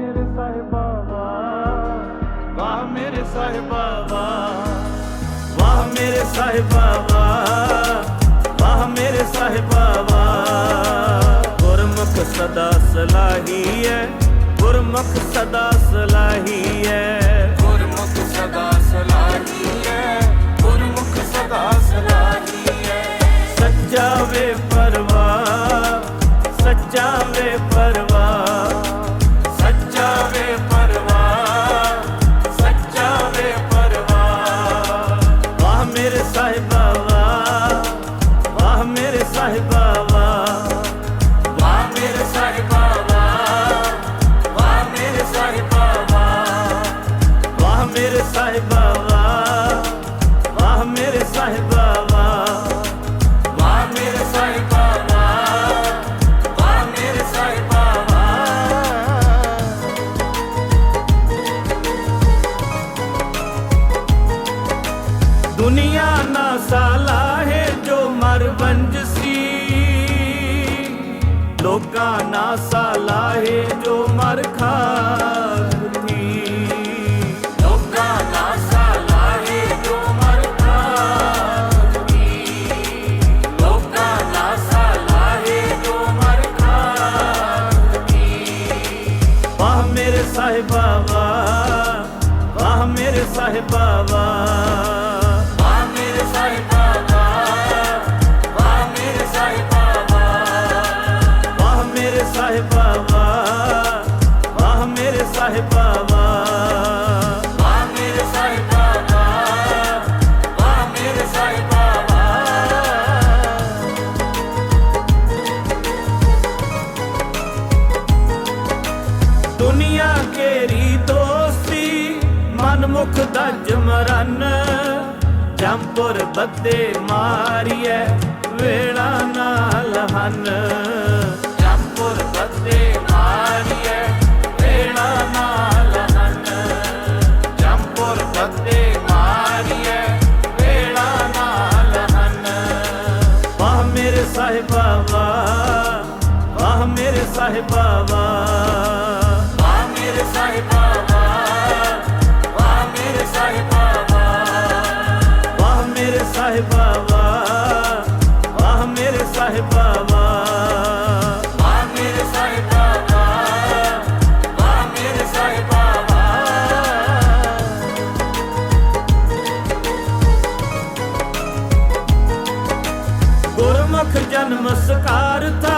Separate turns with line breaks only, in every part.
ਮੇਰੇ ਸਾਹਿਬਾ ਵਾਹ ਮੇਰੇ ਸਾਹਿਬਾ ਵਾਹ ਮੇਰੇ ਸਾਹਿਬਾ ਵਾਹ ਮੇਰੇ ਸਾਹਿਬਾ ਗੁਰਮੁਖ ਸਦਾ ਸਲਾਹੀ ਹੈ। ਗੁਰਮੁਖ ਸਦਾ ਸਲਾਹੀ ਹੈ।
ਗੁਰਮੁਖ ਸਦਾ ਸਲਾਹੀ ਹੈ। ਗੁਰਮੁਖ ਸਦਾ ਸਲਾਹੀ ਹੈ।
ਸੱਚਾ ਵੇ ਪਰਵਾ। ਸੱਚਾ ਵੇ ਪਰਵਾਹ ਮੇਰੇ ਸਾਹਿਬਾਵਾ ਵਾਹ ਮੇਰੇ ਸਾਹਿਬਾਵਾ ਵਾਹ
ਮੇਰੇ ਸਾਹਿਬਾਵਾ ਵਾਹ ਮੇਰੇ ਸਾਹਿਬਾਵਾ ਵਾਹ
ਮੇਰੇ ਸਾਹਿਬਾਵਾ ਵਾਹ ਮੇਰੇ ਸਾਹਿਬਾਵਾ ਵਾਹ
ਮੇਰੇ ਸਾਹਿਬਾਵਾ।
ਦੁਨੀਆ ਨਾ ਸਾਲਾ ਲੋਕਾਂ ਨਾ ਸਾਲਾ ਹੈ ਜੋ ਮਰ ਖਾਤੀ
ਲੋਕਾਂ ਦਾ ਸਾਲਾਹੇ ਜੋ ਮਰ ਖਾਤੀ ਲੋਕਾਂ ਦਾ ਸਾਲਾਹੇ ਜੋ ਮਰ ਖਾਤੀ
ਵਾਹ ਮੇਰੇ ਸਾਹਿਬਾ ਵਾਹ ਮੇਰੇ ਸਾਹਿਬਾ
ਮੇਰੇ ਸਾਹਿਬਾ ਵਾਹ ਮੇਰੇ
ਮੇਰੇ ਦੁਨੀਆ ਕੇਰੀ ਦੋਸਤੀ ਮਨਮੁਖ ਦਾ ਜਮਰਨ। ਜੰਪੁਰ ਬੱਦੇ ਮਾਰੀਐ ਵੇਲਾ ਨਾਲ ਹਨ।
ਸਾਹਿਬਾਵਾ
ਆ ਮੇਰੇ ਸਾਹਿਬਾਵਾ ਆ ਮੇਰੇ ਸਾਹਿਬਾਵਾ ਵਾਹ
ਮੇਰੇ ਸਾਹਿਬਾਵਾ ਵਾਹ ਮੇਰੇ ਸਾਹਿਬਾਵਾ
ਆ ਮੇਰੇ ਸਾਹਿਬਾਵਾ ਆ ਮੇਰੇ
ਸਾਹਿਬਾਵਾ
ਗੁਰਮੁਖ ਜਨਮ ਸਕਾਰਤਾ।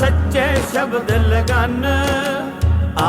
ਸੱਚੇ ਸ਼ਬਦ ਲਗਨ।